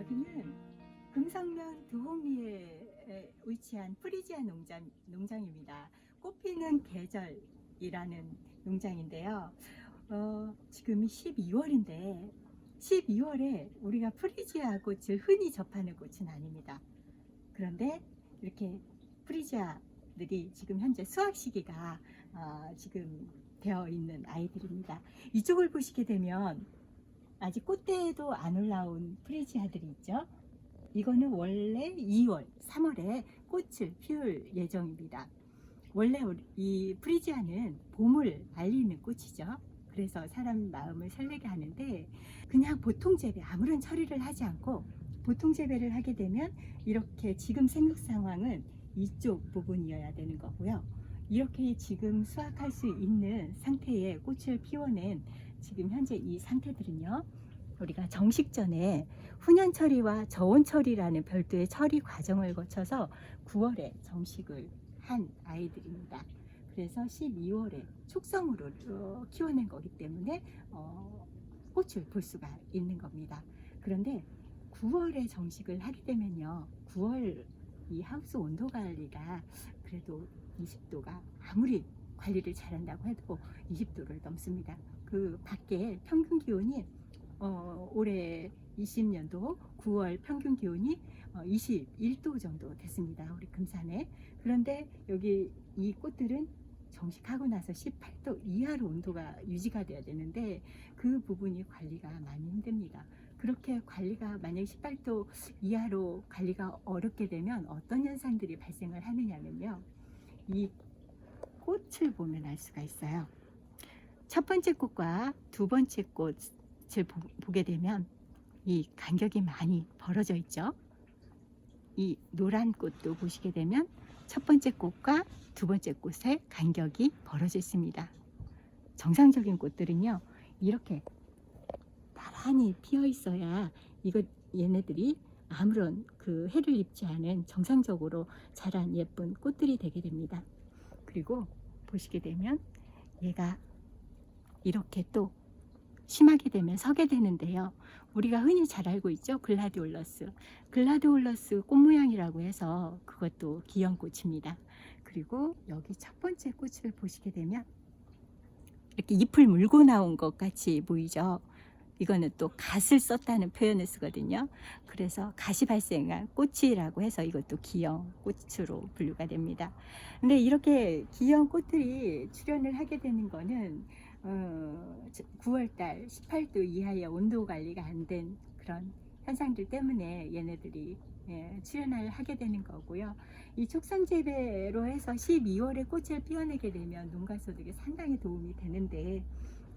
여기는 금성면 두호미에 위치한 프리지아 농장, 농장입니다. 꽃피는 계절이라는 농장인데요. 어, 지금이 12월인데 12월에 우리가 프리지아 꽃을 흔히 접하는 꽃은 아닙니다. 그런데 이렇게 프리지아들이 지금 현재 수확 시기가 어, 지금 되어 있는 아이들입니다. 이쪽을 보시게 되면 아직 꽃대에도 안 올라온 프리지아들이 있죠. 이거는 원래 2월, 3월에 꽃을 피울 예정입니다. 원래 이 프리지아는 봄을 알리는 꽃이죠. 그래서 사람 마음을 설레게 하는데 그냥 보통 재배 아무런 처리를 하지 않고 보통 재배를 하게 되면 이렇게 지금 생육 상황은 이쪽 부분이어야 되는 거고요. 이렇게 지금 수확할 수 있는 상태의 꽃을 피워낸 지금 현재 이 상태들은요. 우리가 정식 전에 훈연 처리와 저온 처리라는 별도의 처리 과정을 거쳐서 9월에 정식을 한 아이들입니다. 그래서 12월에 촉성으로 어, 키워낸 거기 때문에 어, 꽃을 볼 수가 있는 겁니다. 그런데 9월에 정식을 하게 되면요. 9월 이 하우스 온도 관리가 그래도 20도가 아무리 관리를 잘한다고 해도 20도를 넘습니다. 그 밖에 평균 기온이 어, 올해 20년도 9월 평균 기온이 어, 21도 정도 됐습니다. 우리 금산에. 그런데 여기 이 꽃들은 정식하고 나서 18도 이하로 온도가 유지가 돼야 되는데 그 부분이 관리가 많이 힘듭니다. 그렇게 관리가 만약 18도 이하로 관리가 어렵게 되면 어떤 현상들이 발생을 하느냐면요. 이 꽃을 보면 알 수가 있어요. 첫 번째 꽃과 두 번째 꽃을 보, 보게 되면 이 간격이 많이 벌어져 있죠. 이 노란 꽃도 보시게 되면 첫 번째 꽃과 두 번째 꽃의 간격이 벌어져 있습니다. 정상적인 꽃들은요, 이렇게 나란히 피어 있어야 이거 얘네들이 아무런 그 해를 입지 않은 정상적으로 자란 예쁜 꽃들이 되게 됩니다. 그리고 보시게 되면 얘가 이렇게 또 심하게 되면 서게 되는데요. 우리가 흔히 잘 알고 있죠. 글라디올러스. 글라디올러스 꽃 모양이라고 해서 그것도 기형 꽃입니다. 그리고 여기 첫 번째 꽃을 보시게 되면 이렇게 잎을 물고 나온 것 같이 보이죠. 이거는 또 갓을 썼다는 표현을 쓰거든요. 그래서 갓이 발생한 꽃이라고 해서 이것도 기형 꽃으로 분류가 됩니다. 근데 이렇게 기형 꽃들이 출현을 하게 되는 거는 어, 9월달 18도 이하의 온도 관리가 안 된 그런 현상들 때문에 얘네들이 예, 출현을 하게 되는 거고요. 이 촉성 재배로 해서 12월에 꽃을 피워내게 되면 농가 소득에 상당히 도움이 되는데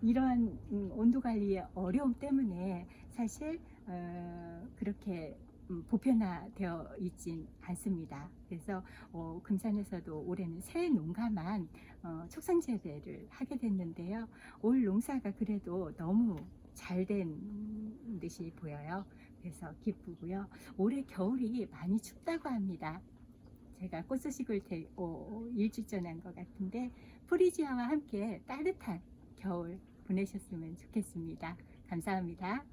이러한 음, 온도 관리의 어려움 때문에 사실 어, 그렇게 음, 보편화되어 있진 않습니다. 그래서 어, 금산에서도 올해는 새 농가만 어, 촉성 재배를 하게 됐는데요. 올 농사가 그래도 너무 잘 된 듯이 보여요. 그래서 기쁘고요. 올해 겨울이 많이 춥다고 합니다. 제가 꽃 소식을 대, 어, 일주일 전에 한것 같은데 프리지아와 함께 따뜻한 겨울 보내셨으면 좋겠습니다. 감사합니다.